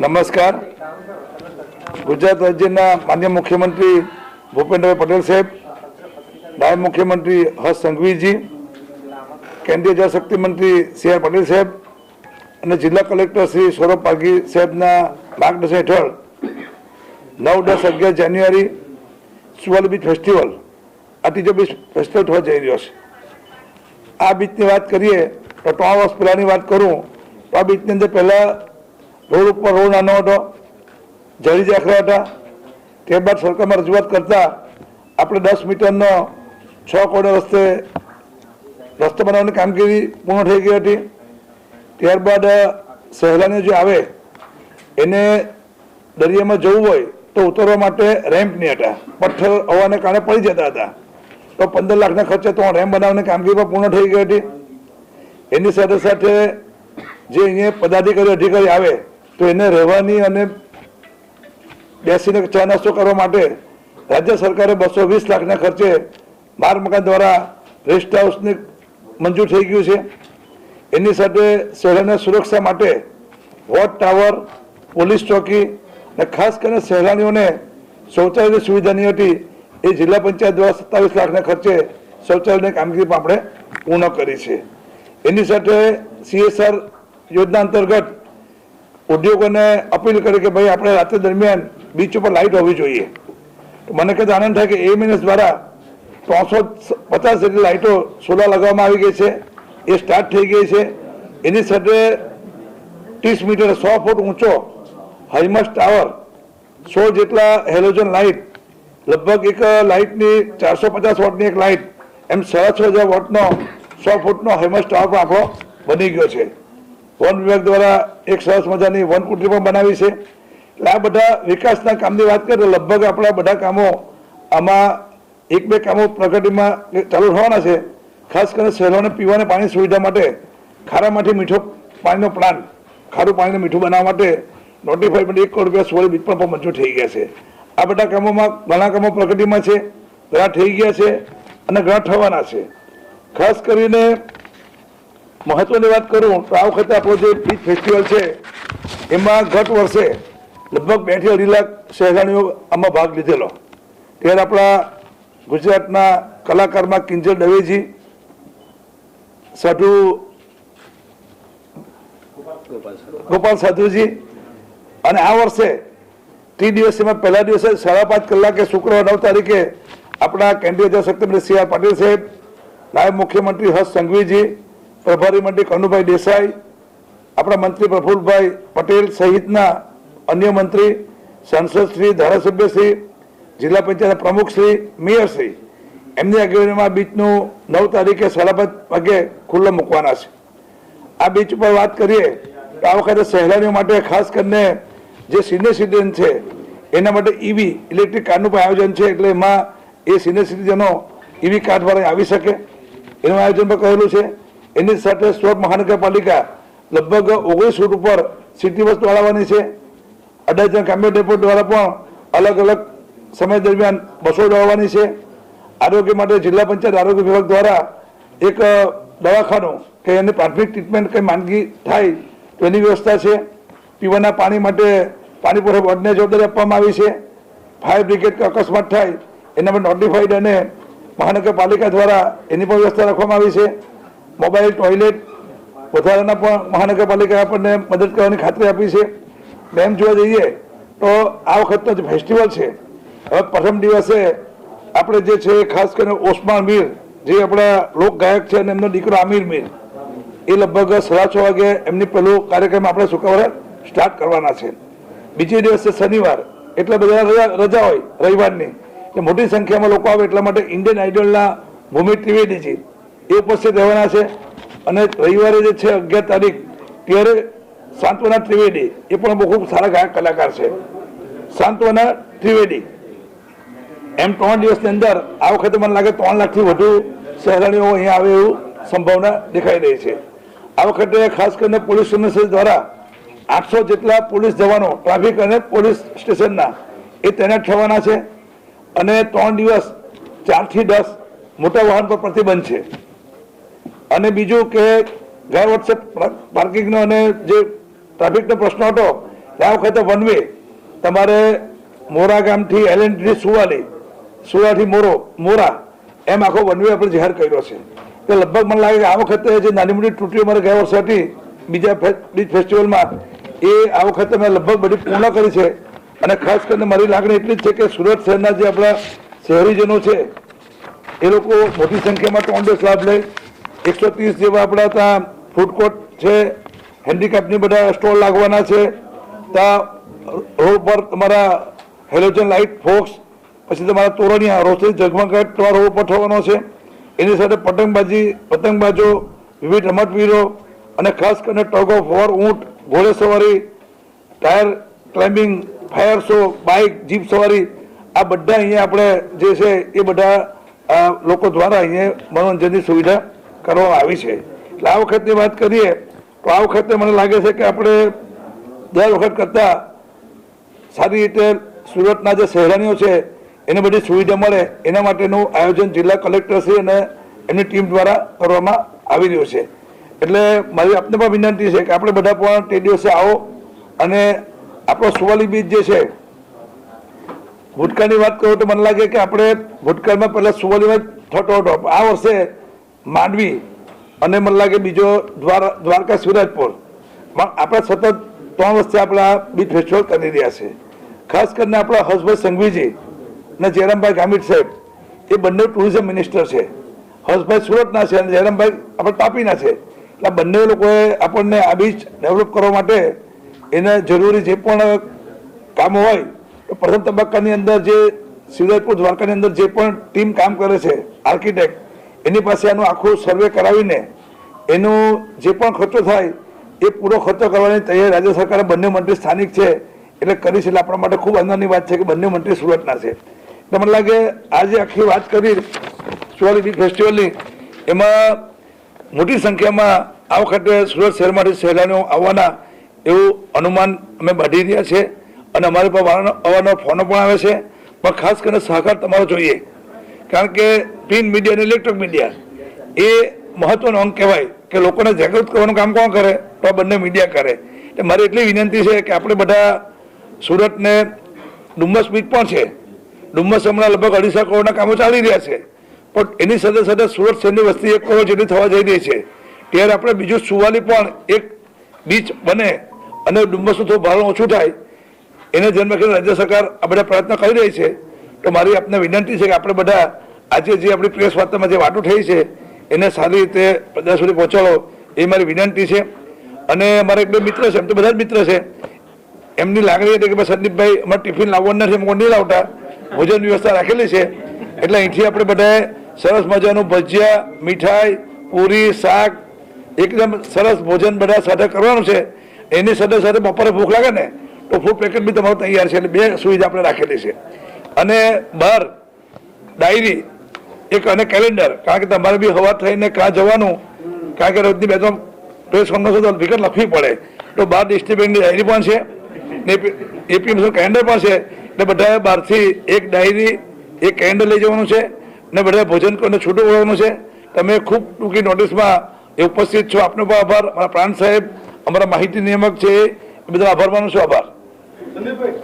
નમસ્કાર. ગુજરાત રાજ્યના માન્ય મુખ્યમંત્રી ભૂપેન્દ્રભાઈ પટેલ સાહેબ, નાયબ મુખ્યમંત્રી હર્ષ સંઘવીજી, કેન્દ્રીય જળશક્તિ મંત્રી સી આર પટેલ સાહેબ અને જિલ્લા કલેક્ટર શ્રી સૌરભ પારગી સાહેબના માર્ગદર્શન હેઠળ નવ દસ અગિયાર જાન્યુઆરી સુવર્ણ બીચ ફેસ્ટિવલ આ ત્રીજો બીચ ફેસ્ટિવલ થવા જઈ રહ્યો છે. આ બીચની વાત કરીએ તો ત્રણ વર્ષ પહેલાંની વાત કરું, તો આ બીચની અંદર પહેલાં રોડ ઉપર રોડ નાનો હતો જળી જાખરા હતા ત્યારબાદ સરકારમાં રજૂઆત કરતા આપણે દસ મીટરનો છ કોડે રસ્તે રસ્તો બનાવવાની કામગીરી પૂર્ણ થઈ ગઈ હતી. ત્યારબાદ સહેલાણીઓ જે આવે, એને દરિયામાં જવું હોય તો ઉતરવા માટે રેમ્પ નહીં હતા. પથ્થર હોવાને કારણે પડી જતા હતા. તો પંદર લાખના ખર્ચે તો રેમ્પ બનાવવાની કામગીરી પણ પૂર્ણ થઈ ગઈ હતી. એની સાથે સાથે જે અહીંયા પદાધિકારી, અધિકારી આવે તો એને રહેવાની અને બેસીને ચા નાસ્તો કરવા માટે રાજ્ય સરકારે બસો વીસ લાખના ખર્ચે બાર મકાન દ્વારા રેસ્ટ હાઉસને મંજૂર થઈ ગયું છે. એની સાથે શહેરના સુરક્ષા માટે વોટ ટાવર, પોલીસ ચોકી અને ખાસ કરીને સહેલાણીઓને શૌચાલયની સુવિધા નહીં હતી. એ જિલ્લા પંચાયત દ્વારા સત્તાવીસ લાખના ખર્ચે શૌચાલયની કામગીરી પણ આપણે પૂર્ણ કરી છે. એની સાથે સીએસઆર યોજના અંતર્ગત ઉદ્યોગોને અપીલ કરી કે ભાઈ, આપણે રાત્રે દરમિયાન બીચ ઉપર લાઇટ હોવી જોઈએ. તો મને કદાચ આનંદ થાય કે એમએનએસ દ્વારા ત્રણસો પચાસ જેટલી લાઇટો સોલાર લગાવવામાં આવી ગઈ છે. એ સ્ટાર્ટ થઈ ગઈ છે. એની સાથે ત્રીસ મીટર સો ફૂટ ઊંચો હાઈમસ ટાવર સો જેટલા હેલોજન લાઇટ લગભગ એક લાઇટની ચારસો પચાસ વોટની એક લાઇટ એમ સાડા છ હજાર વોટનો સો ફૂટનો હાઈમસ ટાવર પણ આપણો બની ગયો છે. વન વિભાગ દ્વારા એક સરસ મજાની વન કુટરી પણ બનાવી છે. એટલે આ બધા વિકાસના કામની વાત કરીએ તો લગભગ આપણા બધા કામો આમાં એક બે કામો પ્રગતિમાં ચાલુ થવાના છે. ખાસ કરીને શહેરોને પીવાને પાણી સુવિધા માટે ખારામાંથી મીઠો પાણીનો પ્લાન્ટ, ખારું પાણીને મીઠું બનાવવા માટે નોટિફાઈ પણ એક કરોડ રૂપિયા સોળ બીજ પણ મંજૂર થઈ ગયા છે. આ બધા કામોમાં ઘણા કામો પ્રગતિમાં છે, ઘણા થઈ ગયા છે અને ઘણા થવાના છે. ખાસ કરીને મહત્વની વાત કરું, તો આ વખતે આપણો જે બીચ ફેસ્ટિવલ છે, એમાં ગત વર્ષે લગભગ બે અઢી લાખ સહેલાણીઓ આમાં ભાગ લીધેલો. ત્યારે આપણા ગુજરાતના કલાકારમાં કિંજલ દવેજી, સાધુ ગોપાલ સાધુજી, અને આ વર્ષે ત્રી દિવસમાં પહેલા દિવસે સાડા પાંચ કલાકે શુક્રવાર નવ તારીખે આપણા કેન્દ્રીય અધ્યક્ષ મંત્રી સી આર પાટીલ સાહેબ, નાયબ મુખ્યમંત્રી હર્ષ સંઘવીજી પ્રભારી મંત્રી કનુભાઈ દેસાઈ, આપણા મંત્રી પ્રફુલભાઈ પટેલ સહિતના અન્ય મંત્રી સાંસદશ્રી ધારાસભ્યશ્રી જિલ્લા પંચાયત પ્રમુખશ્રી મેયરશ્રી એમની આગેવાનીમાં બીચનું નવ તારીખે સાડા પાંચ વાગે ખુલ્લો મૂકવાના છે. આ બીચ ઉપર વાત કરીએ તો આ વખતે સહેલાણીઓ માટે ખાસ કરીને જે સિનિયર સિટીઝન છે, એના માટે ઈવી ઇલેક્ટ્રિક કારનું પણ આયોજન છે, એટલે એમાં એ સિનિયર સિટીઝનો ઈવી કાર્ડ દ્વારા આવી શકે. એનું આયોજન પણ કરેલું છે. એની સાથે સુરત મહાનગરપાલિકા લગભગ ઓગણીસ રૂટ ઉપર સિટી બસ દોડાવવાની છે. અડાજણ કામ્ય ડેપો દ્વારા પણ અલગ અલગ સમય દરમિયાન બસો દોડવાની છે. આરોગ્ય માટે જિલ્લા પંચાયત આરોગ્ય વિભાગ દ્વારા એક દવાખાનું કે એની પ્રાથમિક ટ્રીટમેન્ટ કંઈ માંદગી થાય તો એની વ્યવસ્થા છે. પીવાના પાણી માટે પાણી પુરવઠા બોર્ડને જવાબદારી આપવામાં આવી છે. ફાયર બ્રિગેડ કે, અકસ્માત થાય એના માટે નોટિફાઈડ અને મહાનગરપાલિકા દ્વારા એની પણ વ્યવસ્થા રાખવામાં આવી છે. મોબાઈલ, ટોયલેટ વધારાના પણ મહાનગરપાલિકાએ આપણને મદદ કરવાની ખાતરી આપી છે. એમ જોવા જઈએ તો આ વખતનો જે ફેસ્ટિવલ છે, હવે પ્રથમ દિવસે આપણે જે છે, ખાસ કરીને ઓસમાન મીર, જે આપણા લોક ગાયક છે અને એમનો દીકરો આમિર મીર, એ લગભગ સાડા છ વાગે એમની પહેલો કાર્યક્રમ આપણે શુક્રવારે સ્ટાર્ટ કરવાના છે. બીજે દિવસે શનિવાર, એટલે બધા રજા હોય રવિવારની મોટી સંખ્યામાં લોકો આવે એટલા માટે ઇન્ડિયન આઇડલના ભૂમિ ત્રિવેદીજી એ ઉપસ્થિત રહેવાના છે. અને રવિવારે જે છે, અગિયાર તારીખ, ત્યારે સાંત્વના ત્રિવેદી, એ પણ બહુ ખૂબ સારા ગાયક કલાકાર છે. સાંત્વના ત્રિવેદી. એમ ત્રણ દિવસની અંદર, આ વખતે મને લાગે ત્રણ લાખથી વધુ સહેલાણીઓ અહીંયા આવે એવું સંભાવના દેખાઈ રહી છે. આ વખતે ખાસ કરીને પોલીસ કમિશનર દ્વારા આઠસો જેટલા પોલીસ જવાનો, ટ્રાફિક અને પોલીસ સ્ટેશનના, એ તૈનાત થવાના છે. અને ત્રણ દિવસ, ચારથી દસ મોટા વાહન પર પ્રતિબંધ છે. અને બીજું કે ગયા વર્ષે પાર્કિંગનો અને જે ટ્રાફિકનો પ્રશ્ન હતો આ વખતે વન વે, તમારે મોરા ગામથી એલએનટી સુવાલી, સુવાથી મોરો, મોરા, એમ આખો વન વે આપણે જાહેર કર્યો છે. તો લગભગ મને લાગે કે આ વખતે જે નાની મોટી તૂટીઓ મારે ગયા વર્ષે હતી, બીજા બીજ ફેસ્ટિવલમાં, એ આ વખતે મેં લગભગ બધી પૂર્ણ કરી છે. અને ખાસ કરીને મારી લાગણી એટલી જ છે કે સુરત શહેરના જે આપણા શહેરીજનો છે, એ લોકો મોટી સંખ્યામાં ડોઝ લાભ લે એકસો ત્રીસ જેવા આપણા ત્યાં ફૂડ કોર્ટ છે હેન્ડીકેપની બધા સ્ટોલ લાગવાના છે. ત્યાં રોડ પર તમારા હેલોજન લાઇટ ફોક્સ પછી તમારા તોરણિયા રોશની ઝગમગાટ તમારો રોડ પર થવાનો છે. એની સાથે પતંગબાજી, પતંગબાજો, વિવિધ રમતવીરો અને ખાસ કરીને ટગ ઓફ વોર ઊંટ ઘોડેસવારી tyre climbing fire show bike jeep સવારી, આ બધા અહીંયા આપણે જે છે એ બધા લોકો દ્વારા અહીંયા મનોરંજનની સુવિધા કરવામાં આવી છે. એટલે આ વખતની વાત કરીએ, તો આ વખતે મને લાગે છે કે આપણે દર વખત કરતાં સારી રીતે સુરતના જે શહેરાનીઓ છે, એને બધી સુવિધા મળે, એના માટેનું આયોજન જિલ્લા કલેક્ટરશ્રી અને એમની ટીમ દ્વારા કરવામાં આવી રહ્યું છે. એટલે મારી આપને પણ વિનંતી છે કે આપણે બધા પણ તે દિવસે આવો અને આપણો સુવાલી બીચ જે છે, ભૂતકાળની વાત કરું તો મને લાગે કે આપણે ભૂતકાળમાં પહેલાં સુવાલીમાં થતો હતો. આ વર્ષે માંડવી અને મને લાગે બીજો દ્વાર દ્વારકા સુરજપુર. પણ આપણે સતત ત્રણ વર્ષથી આપણા બીચ ફેસ્ટિવલ કરી રહ્યા છે. ખાસ કરીને આપણા હર્ષભાઈ સંઘવીજી અને જયરામભાઈ ગામિત સાહેબ, એ બંને ટુરિઝમ મિનિસ્ટર છે. હર્ષભાઈ સુરતના છે અને જયરામભાઈ આપણે તાપીના છે. એટલે બંને લોકોએ આપણને આ બીચ ડેવલપ કરવા માટે એને જરૂરી જે પણ કામો હોય, એ પ્રથમ તબક્કાની અંદર જે શિવરાજપુર દ્વારકાની અંદર જે પણ ટીમ કામ કરે છે આર્કિટેક્ટ એની પાસે આનું આખું સર્વે કરાવીને એનો જે પણ ખર્ચો થાય, એ પૂરો ખર્ચો કરવાની તૈયારી રાજ્ય સરકારે બંને મંત્રી સ્થાનિક છે, એટલે કરી છે, એટલે આપણા માટે ખૂબ આનંદની વાત છે કે બંને મંત્રી સુરતના છે. એટલે મને લાગે આજે આખી વાત કરી સુવાલી બીચ ફેસ્ટિવલની, એમાં મોટી સંખ્યામાં આ વખતે સુરત શહેરમાંથી સહેલાણીઓ આવવાના એવું અનુમાન અમે બાંધી રહ્યા છે અને અમારી વારંવાર અવારનવાર ફોનો પણ આવે છે. પણ ખાસ કરીને સહકાર તમારો જોઈએ. કારણ કે પ્રિન્ટ મીડિયા અને ઇલેક્ટ્રોનિક મીડિયા એ મહત્વનો અંગ કહેવાય કે લોકોને જાગૃત કરવાનું કામ કોણ કરે? તો આ બંને મીડિયા કરે. એટલે મારી એટલી વિનંતી છે કે આપણે બધા સુરતને ડુમ્મસ બીચ પણ છે. ડુમ્મસ હમણાં લગભગ અઢીસો કરોડના કામો ચાલી રહ્યા છે. પણ એની સાથે સાથે સુરત શહેરની વસ્તી એક કરોડ જેટલી થવા જઈ રહી છે. ત્યારે આપણે બીજું સુવાલી પણ એક બીચ બને અને ડુમ્મસનું થોડું ભારણ ઓછું થાય. એને ધ્યાનમાં રાખીને રાજ્ય સરકાર આ બધા પ્રયત્ન કરી રહી છે. તો મારી આપને વિનંતી છે કે આપણે બધા આજે જે આપણી પ્રેસ વાર્તામાં જે વાતો થઈ છે, એને સારી રીતે પ્રજા સુધી પહોંચાડો, એ મારી વિનંતી છે. અને મારા એક બે મિત્ર છે, એમ તો બધા જ મિત્ર છે. એમની લાગણી હતી કે ભાઈ સંદીપભાઈ અમારે ટિફિન લાવવાનું નથી અમે નહીં લાવતા. ભોજન વ્યવસ્થા રાખેલી છે. એટલે અહીંથી આપણે બધાએ સરસ મજાનું ભજીયા, મીઠાઈ, પૂરી, શાક, એકદમ સરસ ભોજન બધા સાથે કરવાનું છે. એની સાથે સાથે બપોરે ભૂખ લાગે ને, તો ફૂડ પેકેટ બી તમારું તૈયાર છે. એટલે બે સુવિધા આપણે રાખેલી છે. અને બહાર ડાયરી, એક અને કેલેન્ડર કારણ કે તમારે બી હવા થઈને ક્યાં જવાનું? કારણ કે રોજની બે ત્રણ પ્રેસ કોન્ફરન્સ તો લખવી પડે. તો બહાર ડિસ્ટ્રિક્ટ બેંકની ડાયરી પણ છે, ને એપીએમસી કેલેન્ડર પણ છે. એટલે બધાએ બહારથી એક ડાયરી, એક કેલેન્ડર લઈ જવાનું છે, ને બધાએ ભોજન કરીને છૂટું પડવાનું છે. તમે ખૂબ ટૂંકી નોટિસમાં એ ઉપસ્થિત છો. આપનો પણ આભાર. અમારા પ્રાંત સાહેબ, અમારા માહિતી નિયામક છે એ. બધા આભાર માનું છું. આભાર.